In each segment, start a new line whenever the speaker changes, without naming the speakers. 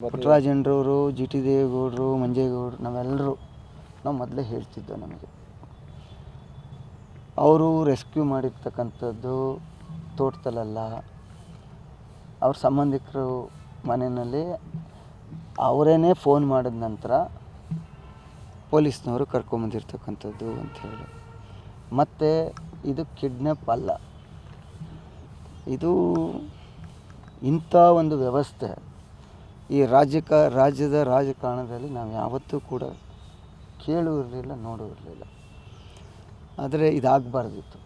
ಪುಟ್ಟರಾಜೇಂದ್ರವರು G T ದೇವೇಗೌಡರು, ಮಂಜೇಗೌಡರು ನಾವೆಲ್ಲರೂ ನಾವು ಮೊದಲೇ ಹೇಳ್ತಿದ್ದೋ ನಮಗೆ. ಅವರು ರೆಸ್ಕ್ಯೂ ಮಾಡಿರ್ತಕ್ಕಂಥದ್ದು ತೋಟದಲ್ಲ ಅವ್ರ ಸಂಬಂಧಿಕರು ಮನೆಯಲ್ಲಿ ಅವರೇನೇ ಫೋನ್ ಮಾಡಿದ ನಂತರ ಪೊಲೀಸ್ನವರು ಕರ್ಕೊಂಬಂದಿರ್ತಕ್ಕಂಥದ್ದು ಅಂತ ಹೇಳಿ. ಮತ್ತು ಇದು ಕಿಡ್ನ್ಯಾಪ್ ಅಲ್ಲ. ಇದು ಇಂಥ ಒಂದು ವ್ಯವಸ್ಥೆ. ಈ ರಾಜ್ಯಕ, ರಾಜ್ಯದ ರಾಜಕಾರಣದಲ್ಲಿ ನಾವು ಯಾವತ್ತೂ ಕೂಡ ಕೇಳುವಿರಲಿಲ್ಲ ನೋಡುವಿರಲಿಲ್ಲ ಆದರೆ ಇದಾಗಬಾರ್ದಿತ್ತು.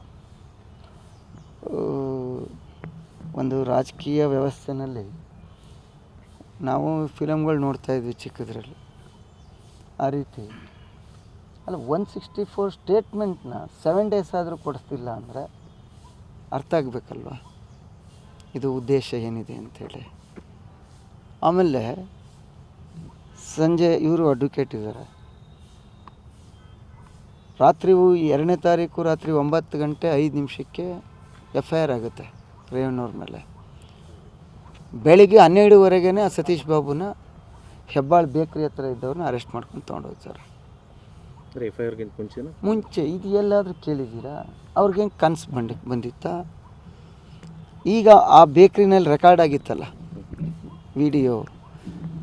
ಒಂದು ರಾಜಕೀಯ ವ್ಯವಸ್ಥೆನಲ್ಲಿ ನಾವು ಫಿಲಮ್ಗಳು ನೋಡ್ತಾ ಇದ್ವಿ ಚಿಕ್ಕದ್ರಲ್ಲಿ. ಆ ರೀತಿ. ಅಲ್ಲ ಒನ್ ಸಿಕ್ಸ್ಟಿ ಫೋರ್ ಸ್ಟೇಟ್ಮೆಂಟ್ನ ಸೆವೆನ್ ಡೇಸ್ ಆದರೂ ಕೊಡಿಸ್ತಿಲ್ಲ ಅಂದರೆ ಅರ್ಥ ಆಗಬೇಕಲ್ವ? ಇದು ಉದ್ದೇಶ ಏನಿದೆ ಅಂಥೇಳಿ ಆಮೇಲೆ ಸಂಜೆ ಇವರು ಅಡ್ವೊಕೇಟ್ ಇದ್ದಾರೆ ರಾತ್ರಿ ಎರಡನೇ ತಾರೀಕು ರಾತ್ರಿ ಒಂಬತ್ತು ಗಂಟೆ ಐದು ನಿಮಿಷಕ್ಕೆ ಎಫ್ ಐ ಆರ್ ಆಗುತ್ತೆ ರೇವಣ್ಣವ್ರ ಮೇಲೆ. ಬೆಳಿಗ್ಗೆ ಹನ್ನೆರಡುವರೆಗೇ ಆ ಸತೀಶ್ ಬಾಬುನ ಹೆಬ್ಬಾಳ್ ಬೇಕ್ರಿ ಹತ್ರ ಇದ್ದವ್ರನ್ನ ಅರೆಸ್ಟ್ ಮಾಡ್ಕೊಂಡು ತೊಗೊಂಡೋಗ್ತಾರೆ.
ಸರ್ ಎಫ್ ಐ ಆರ್ಗಿಂತ ಮುಂಚೆ
ಮುಂಚೆ ಇದು ಎಲ್ಲಾದರೂ ಕೇಳಿದ್ದೀರಾ? ಅವ್ರಿಗೇನು ಕನಸು ಬಂಡಿ ಬಂದಿತ್ತಾ? ಈಗ ಆ ಬೇಕ್ರಿನಲ್ಲಿ ರೆಕಾರ್ಡ್ ಆಗಿತ್ತಲ್ಲ video,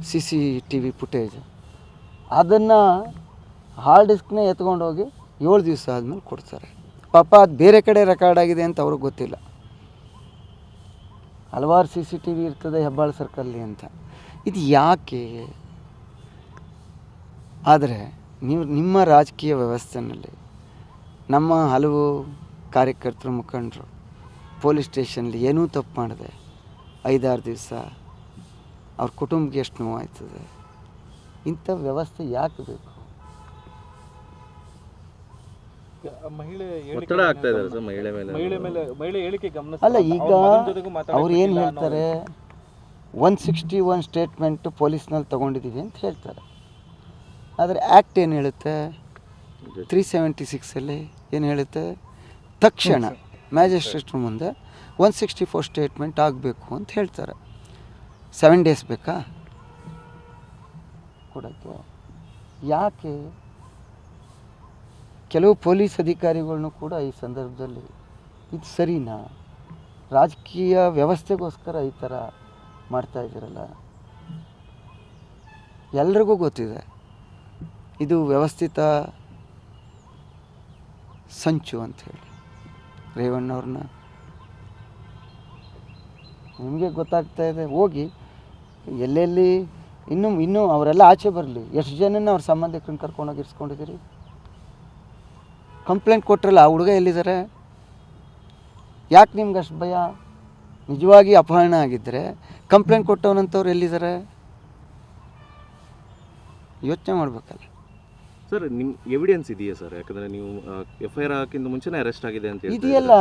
C C T V footage ಅದನ್ನು ಹಾರ್ಡ್ ಡಿಸ್ಕ್ನೇ ಎತ್ಕೊಂಡೋಗಿ ಏಳು ದಿವಸ ಆದಮೇಲೆ ಕೊಡ್ತಾರೆ. ಪಾಪ ಅದು ಬೇರೆ ಕಡೆ ರೆಕಾರ್ಡ್ ಆಗಿದೆ ಅಂತ ಅವ್ರಿಗೆ ಗೊತ್ತಿಲ್ಲ. ಹಲವಾರು ಸಿ ಸಿ ಟಿ ವಿ ಇರ್ತದೆ ಹೆಬ್ಬಾಳ ಸರ್ಕಲ್ಲಿ ಅಂತ. ಇದು ಯಾಕೆ? ಆದರೆ ನೀವು ನಿಮ್ಮ ರಾಜಕೀಯ ವ್ಯವಸ್ಥೆಯಲ್ಲಿ ನಮ್ಮ ಹಲವು ಕಾರ್ಯಕರ್ತರು ಮುಖಂಡರು, ಪೊಲೀಸ್ ಸ್ಟೇಷನ್ಲಿ ಏನೂ ತಪ್ಪು ಮಾಡಿದೆ ಐದಾರು ದಿವಸ ಅವ್ರ ಕುಟುಂಬಕ್ಕೆ ಎಷ್ಟು ನೋವಾಯ್ತದೆ. ಇಂಥ ವ್ಯವಸ್ಥೆ ಯಾಕೆ ಬೇಕು?
ಮಹಿಳೆ
ಒತ್ತಡ ಆಗ್ತಾ ಇದ್ದಾರೆ ಸರ್ ಮಹಿಳೆ ಮೇಲೆ.
ಮಹಿಳೆ ಮೇಲೆ ಮಹಿಳೆ ಹೇಳಿಕೆ ಗಮನ
ಅಲ್ಲ ಈಗ ಅವ್ರು ಏನು ಹೇಳ್ತಾರೆ? ಒನ್ ಸಿಕ್ಸ್ಟಿ ಒನ್ ಸ್ಟೇಟ್ಮೆಂಟ್ ಪೊಲೀಸ್ನಲ್ಲಿ ತೊಗೊಂಡಿದ್ದೀವಿ ಅಂತ ಹೇಳ್ತಾರೆ. ಆದರೆ ಆ್ಯಕ್ಟ್ ಏನು ಹೇಳುತ್ತೆ? ತ್ರೀ ಸೆವೆಂಟಿ ಸಿಕ್ಸಲ್ಲಿ ಏನು ಹೇಳುತ್ತೆ? ತಕ್ಷಣ ಮ್ಯಾಜಿಸ್ಟ್ರೇಟ್ರ ಮುಂದೆ ಒನ್ ಸಿಕ್ಸ್ಟಿ ಫೋರ್ ಸ್ಟೇಟ್ಮೆಂಟ್ ಆಗಬೇಕು ಅಂತ ಹೇಳ್ತಾರೆ. ಸೆವೆನ್ ಡೇಸ್ ಬೇಕಾ? ಕೊಡೋಕ್ಕೆ. ಯಾಕೆ? ಕೆಲವು ಪೊಲೀಸ್ ಅಧಿಕಾರಿಗಳನ್ನೂ ಕೂಡ ಈ ಸಂದರ್ಭದಲ್ಲಿ ಇದು ಸರಿನಾ? ರಾಜಕೀಯ ವ್ಯವಸ್ಥೆಗೋಸ್ಕರ ಈ ಥರ ಮಾಡ್ತಾ ಇದ್ದೀರಲ್ಲ? ಎಲ್ರಿಗೂ ಗೊತ್ತಿದೆ. ಇದು ವ್ಯವಸ್ಥಿತ ಸಂಚು ಅಂಥೇಳಿ ರೇವಣ್ಣವ್ರನ್ನ. ನಿಮಗೆ ಗೊತ್ತಾಗ್ತಾ ಇದೆ? ಹೋಗಿ. ಎಲ್ಲೆಲ್ಲಿ ಇನ್ನೂ ಇನ್ನೂ ಅವರೆಲ್ಲ ಆಚೆ ಬರಲಿ. ಎಷ್ಟು ಜನನ ಅವ್ರ ಸಂಬಂಧಿಕರನ್ನ ಕರ್ಕೊಂಡೋಗಿ ಇರಿಸ್ಕೊಂಡಿದ್ದೀರಿ? ಕಂಪ್ಲೇಂಟ್ ಕೊಟ್ಟರಲ್ಲ ಆ ಹುಡುಗ ಎಲ್ಲಿದ್ದಾರೆ? ಯಾಕೆ ನಿಮ್ಗೆ ಅಷ್ಟು ಭಯ? ನಿಜವಾಗಿ ಅಪಹರಣ ಆಗಿದ್ದರೆ ಕಂಪ್ಲೇಂಟ್ ಕೊಟ್ಟವನಂಥವ್ರು ಎಲ್ಲಿದ್ದಾರೆ? ಯೋಚನೆ ಮಾಡಬೇಕಲ್ಲ.
ಸರ್ ನಿಮ್ಮ ಎವಿಡೆನ್ಸ್ ಇದೆಯಾ ಸರ್? ಯಾಕಂದರೆ ನೀವು ಎಫ್ ಐ ಆರ್ ಹಾಕಿಂತ ಮುಂಚೆನೇ ಅರೆಸ್ಟ್ ಆಗಿದೆ ಅಂತ
ಇದೆಯಲ್ಲ.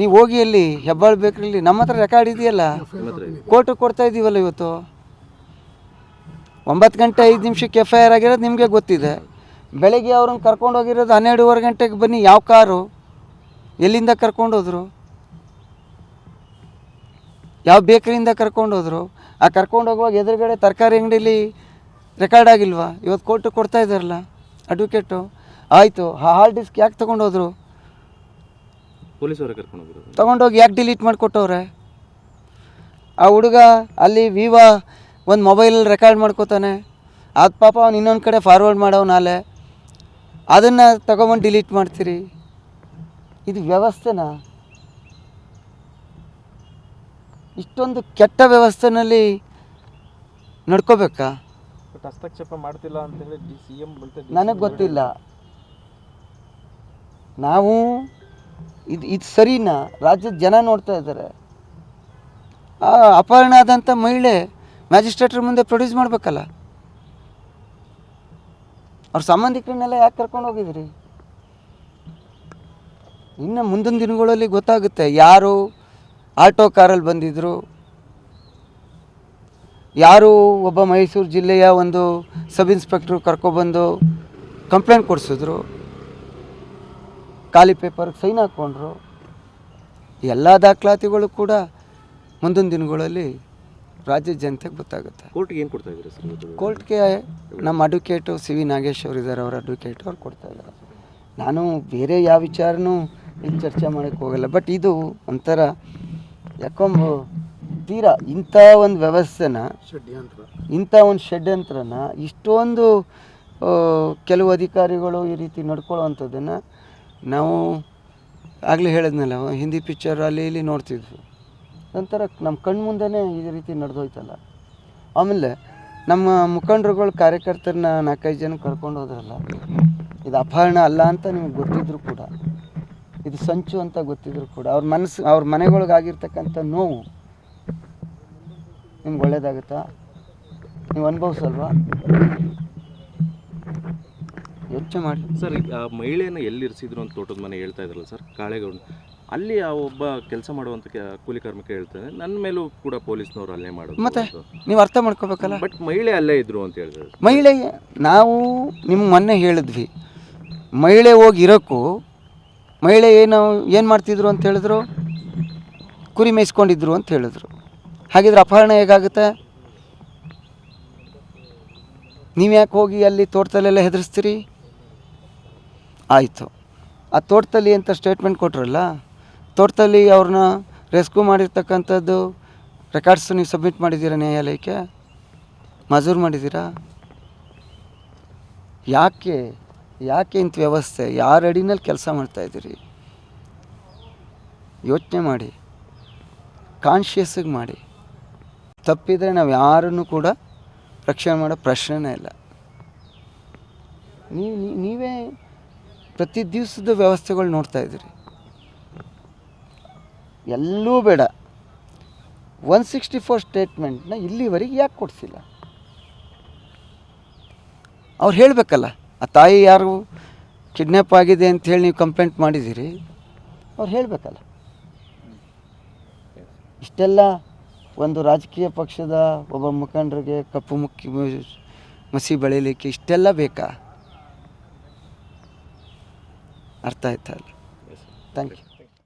ನೀವು ಹೋಗಿ ಅಲ್ಲಿ ಹೆಬ್ಬಾಳ್ ಬೇಕ್ರಲ್ಲಿ ನಮ್ಮ ಹತ್ರ ರೆಕಾರ್ಡ್ ಇದೆಯಲ್ಲ? ಕೋರ್ಟ್ ಕೊಡ್ತಾ ಇದ್ದೀವಲ್ಲ ಇವತ್ತು? ಒಂಬತ್ತು ಗಂಟೆ ಐದು ನಿಮಿಷಕ್ಕೆ ಎಫ್ ಐ ಆರ್ ಆಗಿರೋದು ನಿಮಗೆ ಗೊತ್ತಿದೆ. ಬೆಳಗ್ಗೆ ಅವ್ರನ್ನ ಕರ್ಕೊಂಡು ಹೋಗಿರೋದು ಹನ್ನೆರಡುವರೆ ಗಂಟೆಗೆ ಬನ್ನಿ, ಯಾವ ಕಾರು? ಎಲ್ಲಿಂದ ಕರ್ಕೊಂಡೋದ್ರು ಯಾವ ಬೇಕರಿಯಿಂದ ಕರ್ಕೊಂಡೋದ್ರು ಆ ಕರ್ಕೊಂಡು ಹೋಗುವಾಗ ಎದುರುಗಡೆ ತರಕಾರಿ ಅಂಗಡೀಲಿ ರೆಕಾರ್ಡ್ ಆಗಿಲ್ವಾ? ಇವತ್ತು ಕೋರ್ಟಿಗೆ ಕೊಡ್ತಾ ಇದ್ದಾರಲ್ಲ ಅಡ್ವೊಕೇಟು ಆಯಿತು, ಆ ಹಾರ್ಡ್ ಡಿಸ್ಕ್ ಯಾಕೆ ತೊಗೊಂಡೋದ್ರು
ಪೊಲೀಸವರೇ ಕರ್ಕೊಂಡು ಹೋಗಿರೋದು?
ತೊಗೊಂಡೋಗಿ ಯಾಕೆ ಡಿಲೀಟ್ ಮಾಡಿಕೊಟ್ಟವ್ರೆ? ಆ ಹುಡುಗ ಅಲ್ಲಿ ವಿವಾ ಒಂದು ಮೊಬೈಲಲ್ಲಿ ರೆಕಾರ್ಡ್ ಮಾಡ್ಕೋತಾನೆ. ಅದು ಪಾಪ ಅವ್ನು ಇನ್ನೊಂದು ಕಡೆ ಫಾರ್ವರ್ಡ್ ಮಾಡವ್ ನಾಳೆ ಅದನ್ನು ತಗೊಂಬಂದು ಡಿಲೀಟ್ ಮಾಡ್ತೀರಿ. ಇದು ವ್ಯವಸ್ಥೆನಾ? ಇಷ್ಟೊಂದು ಕೆಟ್ಟ ವ್ಯವಸ್ಥೆನಲ್ಲಿ ನಡ್ಕೋಬೇಕಾ?
ಬಟ್ ಹಸ್ತಕ್ಷೇಪ ಮಾಡ್ತಿಲ್ಲ ಅಂತ ಹೇಳಿ ಡಿ ಸಿ ಎಂ
ನನಗೆ ಗೊತ್ತಿಲ್ಲ. ನಾವು ಇದು ಇದು ಸರಿನಾ? ರಾಜ್ಯದ ಜನ ನೋಡ್ತಾ ಇದ್ದಾರೆ ಆ ಅಪಹರಣ ಆದಂಥ ಮಹಿಳೆ ಮ್ಯಾಜಿಸ್ಟ್ರೇಟ್ರ ಮುಂದೆ ಪ್ರೊಡ್ಯೂಸ್ ಮಾಡಬೇಕಲ್ಲ? ಅವ್ರ ಸಂಬಂಧಿಕರನ್ನೆಲ್ಲ ಯಾಕೆ ಕರ್ಕೊಂಡು ಹೋಗಿದ್ದೀರಿ ಇನ್ನು ಮುಂದಿನ ದಿನಗಳಲ್ಲಿ ಗೊತ್ತಾಗುತ್ತೆ ಯಾರು ಆಟೋ ಕಾರಲ್ಲಿ ಬಂದಿದ್ದರು ಯಾರು ಒಬ್ಬ ಮೈಸೂರು ಜಿಲ್ಲೆಯ ಒಂದು ಸಬ್ ಇನ್ಸ್ಪೆಕ್ಟ್ರು ಕರ್ಕೊಬಂದು ಕಂಪ್ಲೇಂಟ್ ಕೊಡಿಸಿದ್ರು. ಖಾಲಿ ಪೇಪರ್ಗೆ ಸೈನ್ ಹಾಕ್ಕೊಂಡ್ರು ಎಲ್ಲ ದಾಖಲಾತಿಗಳು ಕೂಡ ಮುಂದಿನ ದಿನಗಳಲ್ಲಿ ರಾಜ್ಯ ಜನತೆಗೆ ಗೊತ್ತಾಗುತ್ತೆ.
ಕೋರ್ಟ್ಗೆ ಏನು ಕೊಡ್ತಾ ಇದ್ದೀರಾ ಸರ್
ಕೋರ್ಟ್ಗೆ ನಮ್ಮ ಅಡ್ವೊಕೇಟು ಸಿ ವಿ ನಾಗೇಶ್ ಅವರು ಇದ್ದಾರೆ ಅವರ ಅಡ್ವೊಕೇಟ್ ಅವ್ರು ಕೊಡ್ತಾ ಇದ್ದಾರೆ. ನಾನು ಬೇರೆ ಯಾವ ವಿಚಾರನೂ ಇಲ್ಲಿ ಚರ್ಚೆ ಮಾಡೋಕ್ಕೆ ಹೋಗಲ್ಲ ಬಟ್ ಇದು ಒಂಥರ ಯಾಕೊಂಬ ತೀರಾ ಇಂಥ ಒಂದು ವ್ಯವಸ್ಥೆನ ಇಂಥ ಒಂದು ಷಡ್ಯಂತ್ರನ ಇಷ್ಟೊಂದು ಕೆಲವು ಅಧಿಕಾರಿಗಳು ಈ ರೀತಿ ನಡ್ಕೊಳ್ಳೋವಂಥದ್ದನ್ನು ನಾವು ಆಗಲೇ ಹೇಳಿದ್ನಲ್ಲ, ಹಿಂದಿ ಪಿಕ್ಚರ್ ಅಲ್ಲಿ ಇಲ್ಲಿ ನೋಡ್ತಿದ್ವಿ. ನಂತರ ನಮ್ಮ ಕಣ್ಣು ಮುಂದೆನೇ ಈ ರೀತಿ ನಡೆದೋಯ್ತಲ್ಲ. ಆಮೇಲೆ ನಮ್ಮ ಮುಖಂಡರುಗಳು, ಕಾರ್ಯಕರ್ತರನ್ನ ನಾಲ್ಕೈದು ಜನ ಕರ್ಕೊಂಡು ಹೋದ್ರಲ್ಲ, ಇದು ಅಪಹರಣ ಅಲ್ಲ ಅಂತ ನಿಮ್ಗೆ ಗೊತ್ತಿದ್ರು ಕೂಡ, ಇದು ಸಂಚು ಅಂತ ಗೊತ್ತಿದ್ರು ಕೂಡ, ಅವ್ರ ಮನಸ್ಸು, ಅವ್ರ ಮನೆಗಳಿಗಾಗಿರ್ತಕ್ಕಂಥ ನೋವು ನಿಮ್ಗೆ ಒಳ್ಳೇದಾಗುತ್ತಾ? ನೀವು ಅನುಭವಿಸಲ್ವಾ? ಯೋಚನೆ ಮಾಡಿ
ಸರ್ ಮಹಿಳೆಯನ್ನು ಎಲ್ಲಿ ಇರಿಸಿದ್ರು ಅಂತ ತೋಟದ ಮನೆ ಹೇಳ್ತಾ ಇದ್ರಲ್ಲ ಸರ್ ಕಾಳೆಗೌಡ. ಅಲ್ಲಿ ಆ ಒಬ್ಬ ಕೆಲಸ ಮಾಡುವಂಥ ಕೂಲಿ ಕಾರ್ಮಿಕ ಹೇಳ್ತಾನೆ ನನ್ನ ಮೇಲೂ ಕೂಡ ಪೊಲೀಸ್ನವರು ಅಲ್ಲೇ ಮಾಡೋದು
ಮತ್ತೆ? ನೀವು ಅರ್ಥ ಮಾಡ್ಕೋಬೇಕಲ್ಲ?
ಬಟ್ ಮಹಿಳೆ ಅಲ್ಲೇ ಇದ್ರು ಅಂತ ಹೇಳಿದ್ರು
ಮಹಿಳೆ ನಾವು ನಿಮ್ಗೆ ಮೊನ್ನೆ ಹೇಳಿದ್ವಿ ಮಹಿಳೆ ಹೋಗಿ ಇರೋಕ್ಕೂ ಮಹಿಳೆ ಏನು ಏನು ಮಾಡ್ತಿದ್ರು ಅಂತ ಹೇಳಿದ್ರು? ಕುರಿ ಮೇಯಿಸ್ಕೊಂಡಿದ್ರು ಅಂತ ಹೇಳಿದ್ರು. ಹಾಗಿದ್ರೆ ಅಪಹರಣ ಹೇಗಾಗುತ್ತೆ? ನೀವು ಯಾಕೆ ಹೋಗಿ ಅಲ್ಲಿ ತೋಟದಲ್ಲೆಲ್ಲ ಹೆದರಿಸ್ತೀರಿ? ಆಯಿತು. ಆ ತೋಟದಲ್ಲಿ ಅಂತ ಸ್ಟೇಟ್ಮೆಂಟ್ ಕೊಟ್ರಲ್ಲ, ತೋಟದಲ್ಲಿ ಅವ್ರನ್ನ ರೆಸ್ಕ್ಯೂ ಮಾಡಿರ್ತಕ್ಕಂಥದ್ದು ರೆಕಾರ್ಡ್ಸ್ ನೀವು ಸಬ್ಮಿಟ್ ಮಾಡಿದ್ದೀರಾ ನ್ಯಾಯಾಲಯಕ್ಕೆ? ಮಜೂರು ಮಾಡಿದ್ದೀರಾ? ಯಾಕೆ ಯಾಕೆ ಇಂಥ ವ್ಯವಸ್ಥೆ? ಯಾರ ಅಡಿನಲ್ಲಿ ಕೆಲಸ ಮಾಡ್ತಾಯಿದ್ದೀರಿ ಯೋಚನೆ ಮಾಡಿ. ಕಾನ್ಷಿಯಸ್ಸಿಗೆ ಮಾಡಿ. ತಪ್ಪಿದರೆ ನಾವು ಯಾರನ್ನು ಕೂಡ ರಕ್ಷಣೆ ಮಾಡೋ ಪ್ರಶ್ನೆನೇ ಇಲ್ಲ. ನೀವು ನೀವೇ ಪ್ರತಿ ದಿವಸದ ವ್ಯವಸ್ಥೆಗಳು ನೋಡ್ತಾ ಇದ್ದೀರಿ. ಎಲ್ಲೂ ಬೇಡ. ಒನ್ ಸಿಕ್ಸ್ಟಿ ಫೋರ್ ಸ್ಟೇಟ್ಮೆಂಟ್ನ ಇಲ್ಲಿವರೆಗೆ ಯಾಕೆ ಕೊಡಿಸಿಲ್ಲ? ಅವ್ರು ಹೇಳಬೇಕಲ್ಲ, ಆ ತಾಯಿ ಯಾರು ಕಿಡ್ನ್ಯಾಪ್ ಆಗಿದೆ ಅಂತ ಹೇಳಿ ನೀವು ಕಂಪ್ಲೇಂಟ್ ಮಾಡಿದ್ದೀರಿ? ಅವ್ರು ಹೇಳಬೇಕಲ್ಲ. ಇಷ್ಟೆಲ್ಲ ಒಂದು ರಾಜಕೀಯ ಪಕ್ಷದ ಒಬ್ಬ ಮುಖಂಡರಿಗೆ ಕಪ್ಪು ಮುಕ್ಕಿ ಮಸಿ ಬೆಳೀಲಿಕ್ಕೆ ಇಷ್ಟೆಲ್ಲ ಬೇಕಾ? ಅರ್ಥ ಆಯ್ತಾ ಥ್ಯಾಂಕ್ ಯು